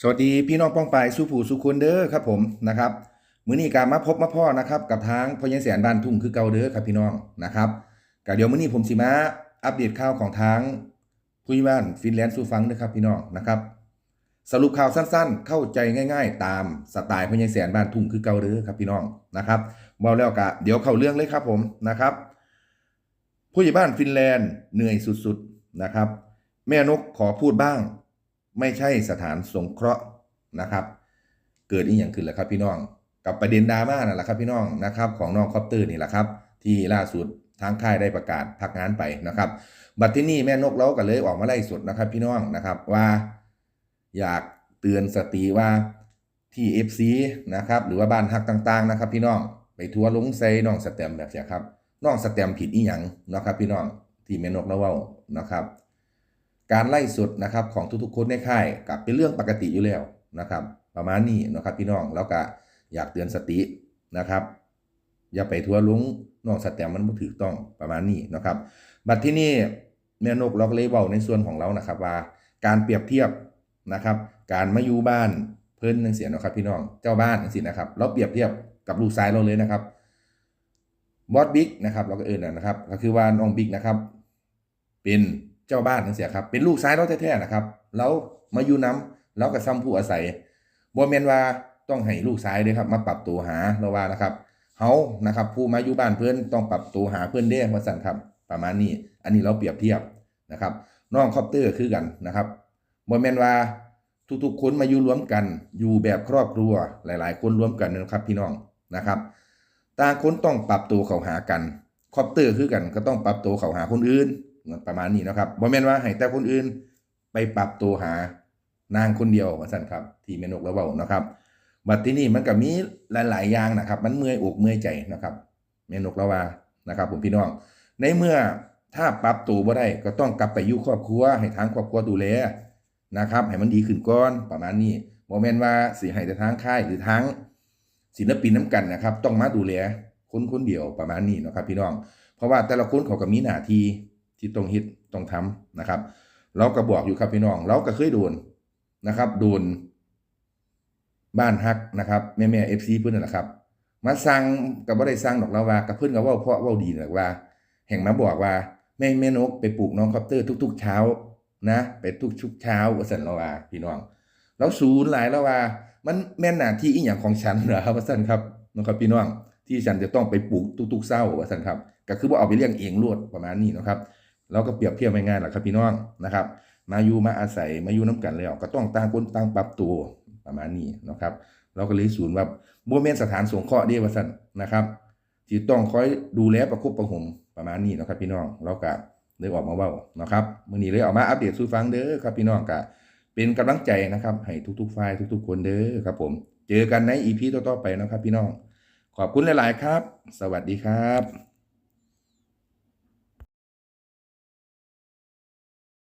สวัสดีพี่น้องป้องปายสู้ผู้สุคนเด้อครับผมนะครับมื้อนี้การมาพบมาพ่อนะครับกับทางพอยังแสนบ้านทุ่งคือเก่าเด้อครับพี่น้องนะครับก็เดี๋ยวมื้อนี้ผมสิมาอัปเดตข่าวของทางผู้ใหญ่บ้านฟินแลนด์สู่ฟังเด้อครับพี่น้องนะครับ สรุปข่าวสั้นๆ เข้าใจง่าย ๆ ตามสไตล์พอยังแสนบ้านทุ่งคือเก่าเด้อครับพี่น้องนะครับเว้าแล้วก็เดี๋ยวเข้าเรื่องเลยครับผมนะครับ ผู้ใหญ่บ้านฟินแลนด์เหนื่อยสุดๆนะครับ แม่นกขอพูดบ้าง ไม่ใช่สถานสงเคราะห์นะครับ เกิดอีกอย่างขึ้นแหละครับพี่น้อง กับประเด็นดราม่านั่นแหละครับพี่น้องนะครับของน้องคอปเตอร์นี่แหละครับ ที่ล่าสุดทางค่ายได้ประกาศพักงานไปนะครับ บัดที่นี่แม่นกเราก็เลยออกมาไล่สดนะครับ พี่น้องนะครับว่าอยากเตือนสติว่าที่ FC นะครับหรือว่าบ้านฮักต่าง ๆ นะครับ พี่น้องไปทัวร์ลงใส่น้องสแตมแบบเสียครับน้องสแตมผิดอีหยังนะครับ พี่น้องที่แม่นกเราเว้านะครับ การไล่สดนะครับของทุกๆคนในค่ายกับเป็นเรื่องปกติอยู่แล้วนะครับ ประมาณนี้นะครับพี่น้องแล้วก็อยากเตือนสตินะครับ อย่าไปทัวร์ลงน้องสแตมมันบ่ถูกต้องประมาณนี้นะครับ บัดที่นี่แม่นกเราก็เลเว้าในส่วนของเรานะครับว่า การเปรียบเทียบนะครับ การมาอยู่บ้านเพิ่นจังซี่นะครับพี่น้องเจ้าบ้านจังซี่นะครับเราเปรียบเทียบกับลูกชายเราเลยนะครับบอสบิ๊กนะครับเราก็เอิ้นนนะครับ ก็คือว่าน้องบิ๊กนะครับ เป็น เจ้าบ้านจังซี่ครับ เป็นลูกชายเราแท้ๆนะครับ แล้วมาอยู่นํเราก็ซ้ำผู้อาศัยบ่แม่นว่าต้องให้ลูกชายเด้ครับ มาปรับตัวหาเราว่านะครับเฮานะครับ ผู้มาอยู่บ้านเพื่อนต้องปรับตัวหาเพื่อนเด้ว่าซั่นครับประมาณนี้ อันนี้เราเปรียบเทียบนะครับน้องคอปเตอร์คือกันนะครับบ่แม่นว่าทุกๆคนมาอยู่รวมกัน อยู่แบบครอบครัวหลาย ๆ คนรวมกันนะครับพี่น้องนะครับต่างคนต้องปรับตัวเข้าหากันคอปเตอร์คือกันก็ต้องปรับตัวเข้าหาคนอื่น ประมาณนี้นะครับบ่แม่นว่าให้แต่คนอื่นไปปรับตัวหานางคนเดียวว่าซั่นครับ ที่แม่นกเราเว้านะครับ บัดที่นี่มันก็มีหลาย ๆ อย่างนะครับ มันเมื่อยอกเมื่อยใจนะครับ เมนกละว่านะครับ ผมพี่น้อง ในเมื่อถ้าปรับตัวบ่ได้ก็ต้องกลับไปอยู่ครอบครัว ให้ทางครอบครัวดูแลนะครับ ให้มันดีขึ้นก่อนประมาณนี้บ่แม่นว่าสิให้แต่ทางค่ายหรือทางศิลปินน้ำกันนะครับ ต้องมาดูแลคนคนเดียวประมาณนี้นะครับ พี่น้อง เพราะว่าแต่ละคนเขาก็มีหน้าที่ ที่ต้องฮ็ดต้องทำนะครับ เราก็บอกอยู่ครับพี่น้อง เราก็เคยโดนนะครับ โดนบ้านฮักนะครับแม่แม่เอฟซีเพื่อนนะครับ มาสั่งกับว่าได้สั่งดอกเราว่ากับเพื่อนก็เว่าเพราะว่าดีนั่นแหละว่า แห่งมาบอกว่าแม่แม่นกไปปลูกน้องคอปเตอร์ทุก ๆ เช้านะ ไปทุกชุกเช้าว่าสันเราว่าพี่น้องแล้วศูนย์หลายแล้วว่า มันแม่นหน้าที่อีหยังของฉันเหรอครับสันครับนะครับพี่น้องที่ฉันจะต้องไปปลูกทุกๆเช้าว่าสันครับก็คือว่าเอาไปเลี้ยงเองรวดประมาณนี้นะครับ เราก็เปรียบเทียบง่ายๆแหละครับพี่น้องนะครับ มาอยู่มาอาศัยมาอยู่น้ำกันแล้วก็ต้องต่างคนต่างปรับตัวประมาณนี้นะครับ เราก็เลยศูนย์ว่าบ่แม่นสถานสงเคราะห์เด้ว่าซั่นนะครับที่ต้องคอยดูแลประคบประหงมประมาณนี้นะครับ พี่น้องเราก็เลยออกมาเว้านะครับมื้อนี้เลยออกมาอัปเดตสู่ฟังเด้อครับพี่น้องก็เป็นกำลังใจนะครับ ให้ทุกๆฝ่ายทุก ๆ คนเด้อครับ ผม เจอกันใน EP ต่อๆไปนะครับ พี่น้อง ขอบคุณหลาย ๆ ครับ สวัสดีครับ